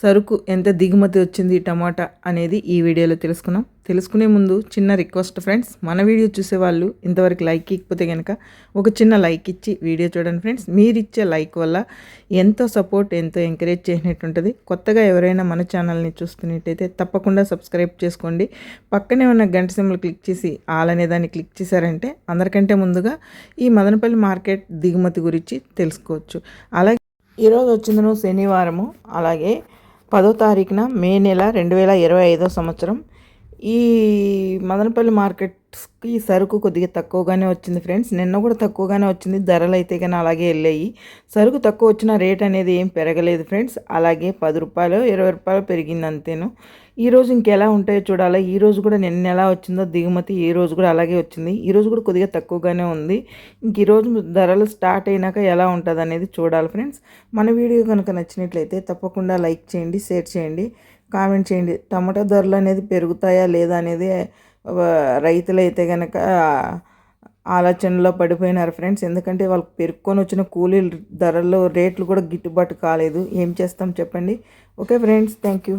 సరుకు ఎంత దిగుమతి వచ్చింది టమాటా అనేది ఈ వీడియోలో తెలుసుకున్నాం. తెలుసుకునే ముందు చిన్న రిక్వెస్ట్ ఫ్రెండ్స్ మన వీడియో చూసేవాళ్ళు ఇంతవరకు లైక్ ఇకపోతే కనుక ఒక చిన్న లైక్ ఇచ్చి వీడియో చూడండి ఫ్రెండ్స్. మీరు ఇచ్చే లైక్ వల్ల ఎంతో సపోర్ట్ ఎంతో ఎంకరేజ్ చేసినట్టు ఉంటుంది. కొత్తగా ఎవరైనా మన ఛానల్ని చూస్తున్నట్టయితే తప్పకుండా సబ్స్క్రైబ్ చేసుకోండి. పక్కనే ఉన్న గంట సింబల్ క్లిక్ చేసి ఆల్ అనే దాన్ని క్లిక్ చేశారంటే అందరికంటే ముందుగా ఈ మదనపల్లి మార్కెట్ దిగుమతి గురించి తెలుసుకోవచ్చు. అలాగే ఈరోజు వచ్చిందను శనివారము. అలాగే పదో తారీఖున మే నెల రెండు వేల ఇరవై ఐదో సంవత్సరం ఈ మదనపల్లి మార్కెట్స్కి సరుకు కొద్దిగా తక్కువగానే వచ్చింది ఫ్రెండ్స్. నిన్న కూడా తక్కువగానే వచ్చింది. ధరలు అయితే కానీ అలాగే వెళ్ళాయి. సరుకు తక్కువ వచ్చిన రేట్ అనేది ఏం పెరగలేదు ఫ్రెండ్స్. అలాగే పది రూపాయలు ఇరవై రూపాయలు పెరిగింది అంతేను. ఈ రోజు ఇంకెలా ఉంటాయో చూడాలి. ఈ రోజు కూడా నిన్న ఎలా వచ్చిందో దిగుమతి ఈ రోజు కూడా అలాగే వచ్చింది. ఈరోజు కూడా కొద్దిగా తక్కువగానే ఉంది. ఇంక ఈరోజు ధరలు స్టార్ట్ అయినాక ఎలా ఉంటుంది అనేది చూడాలి ఫ్రెండ్స్. మన వీడియో కనుక నచ్చినట్లయితే తప్పకుండా లైక్ చేయండి షేర్ చేయండి. కామెంట్ చేయండి. టమాటా ధరలు అనేది పెరుగుతాయా లేదా అనేది రైతులైతే కనుక ఆలోచనలో పడిపోయినారు ఫ్రెండ్స్. ఎందుకంటే వాళ్ళకి పెరుక్కొని వచ్చిన కూలీలు ధరలు రేట్లు కూడా గిట్టుబాటు కాలేదు. ఏం చేస్తాం చెప్పండి? Okay friends thank you